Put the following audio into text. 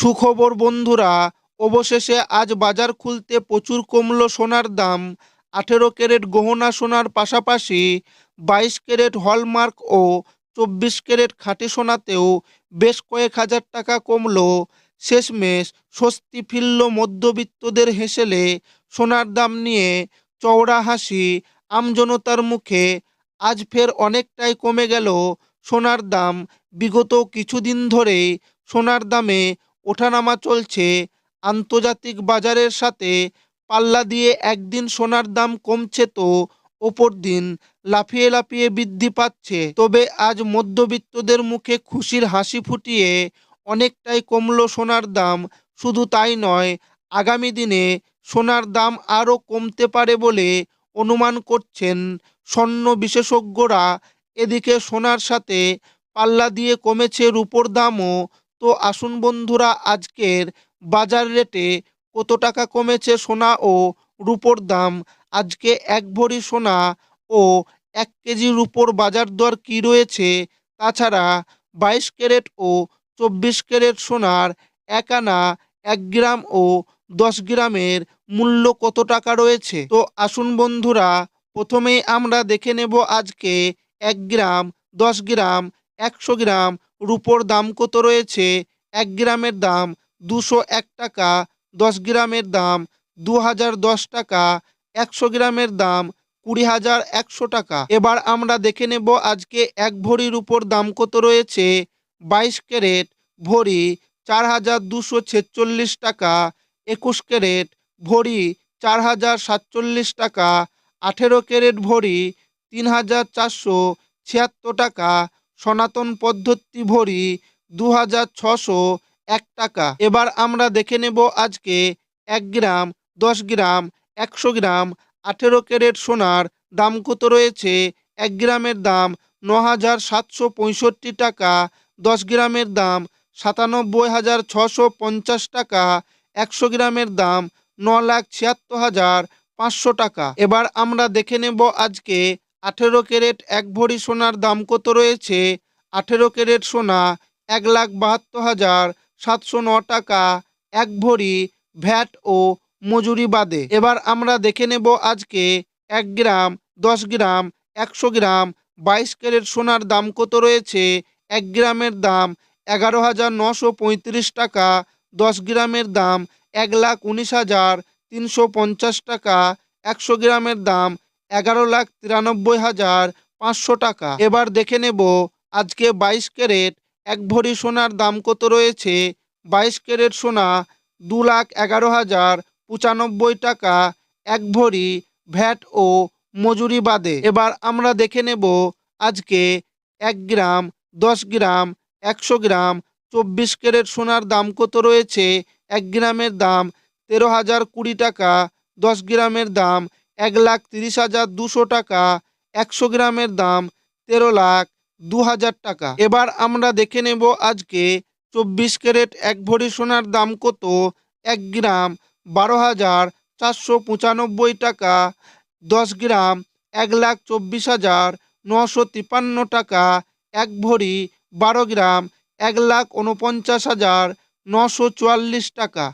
সুখবর, বন্ধুরা, অবশেষে আজ বাজার খুলতে প্রচুর কমলো সোনার দাম, আঠেরো ক্যারেট গহনা সোনার পাশাপাশি বাইশ ক্যারেট হলমার্ক ও চব্বিশ ক্যারেট খাঁটি সোনাতেও বেশ কয়েক হাজার টাকা কমল। শেষমেশ স্বস্তি ফিরল মধ্যবিত্তদের হেসেলে সোনার দাম নিয়ে চওড়া হাসি, আমজনতার মুখে আজ ফের অনেকটাই কমে গেল সোনার দাম। বিগত কিছুদিন ধরেই সোনার দামে ওঠানামা চলছে। আন্তর্জাতিক বাজারের সাথে পাল্লা দিয়ে একদিন সোনার দাম কমছে তো ওপর দিন লাফিয়ে লাফিয়ে বৃদ্ধি পাচ্ছে। তবে আজ মধ্যবিত্তদের মুখে খুশির হাসি ফুটিয়ে অনেকটাই কমলো সোনার দাম। শুধু তাই নয়, আগামী দিনে সোনার দাম আরও কমতে পারে বলে অনুমান করছেন স্বর্ণ বিশেষজ্ঞরা। এদিকে সোনার সাথে পাল্লা দিয়ে কমেছে রূপোর দামও তো আসুন বন্ধুরা, আজকের বাজার রেটে কত টাকা কমেছে সোনা ও রূপোর দাম? আজকে এক ভরি সোনা ও এক কেজি রূপোর বাজার দর কী রয়েছে? তাছাড়া বাইশ ক্যারেট ও চব্বিশ ক্যারেট সোনার এক আনা এক গ্রাম ও দশ গ্রামের মূল্য কত টাকা রয়েছে? তো আসুন বন্ধুরা, প্রথমেই আমরা দেখে নেব আজকে এক গ্রাম, দশ গ্রাম, একশো গ্রাম রূপোর দাম কত রয়েছে? এক গ্রামের দাম দুশো এক টাকা, দশ গ্রামের দাম দু হাজার দশ টাকা, একশো গ্রামের দাম কুড়ি হাজার একশো টাকা। এবার আমরা দেখে নেব আজকে এক ভরির উপর দাম কত রয়েছে। বাইশ ক্যারেট ভরি চার হাজার দুশো ছেচল্লিশ টাকা, একুশ ক্যারেট ভরি চার হাজার সাতচল্লিশ টাকা, আঠেরো ক্যারেট ভরি তিন হাজার চারশো ছিয়াত্তর টাকা সনাতন পদ্ধতি ভরি দু এক টাকা। এবার আমরা দেখে নেব আজকে এক গ্রাম, দশ গ্রাম, একশো গ্রাম, আঠেরো ক্যারেট সোনার দাম কত রয়েছে? এক গ্রামের দাম ন হাজার সাতশো পঁয়ষট্টি টাকা, দশ গ্রামের দাম সাতানব্বই হাজার ছশো পঞ্চাশ টাকা, একশো গ্রামের দাম ন লাখ ছিয়াত্তর হাজার পাঁচশো টাকা। এবার আমরা দেখে নেব আজকে আঠেরো ক্যারেট এক ভরি সোনার দাম কত রয়েছে? আঠেরো ক্যারেট সোনা এক লাখ বাহাত্তর হাজার সাতশো ন টাকা, এক ভরি ভ্যাট ও মজুরি বাদে। এবার আমরা দেখে নেব আজকে এক গ্রাম, দশ গ্রাম, একশো গ্রাম, বাইশ ক্যারেট সোনার দাম কত রয়েছে? এক গ্রামের দাম এগারো হাজার নশো পঁয়ত্রিশ টাকা, দশ গ্রামের দাম এক লাখ উনিশ হাজার তিনশো পঞ্চাশ টাকা, একশো গ্রামের দাম এগারো লাখ তিরানব্বই হাজার পাঁচশো টাকা। এবার দেখে নেব আজকে বাইশ ক্যারেট এক ভরি সোনার দাম কত রয়েছে। বাইশ ক্যারেট সোনা দু লাখ এগারো হাজার পঁচানব্বই টাকা, এক ভরি ভ্যাট ও মজুরি বাদে। এবার আমরা দেখে নেব আজকে এক গ্রাম, দশ গ্রাম, একশো গ্রাম, চব্বিশ ক্যারেট সোনার দাম কত রয়েছে। এক গ্রামের দাম তেরো হাজার কুড়ি টাকা, দশ গ্রামের দাম এক লাখ তিরিশ হাজার দুশো টাকা, একশো গ্রামের দাম তেরো লাখ দু হাজার টাকা। এবার আমরা দেখে নেব আজকে চব্বিশ ক্যারেট এক ভরি সোনার দাম কত, এক গ্রাম বারো হাজার চারশো পঁচানব্বই টাকা, দশ গ্রাম এক লাখ চব্বিশ হাজার নশো তিপান্ন টাকা, এক ভরি বারো গ্রাম এক লাখ উনপঞ্চাশ হাজার নশো চুয়াল্লিশ টাকা।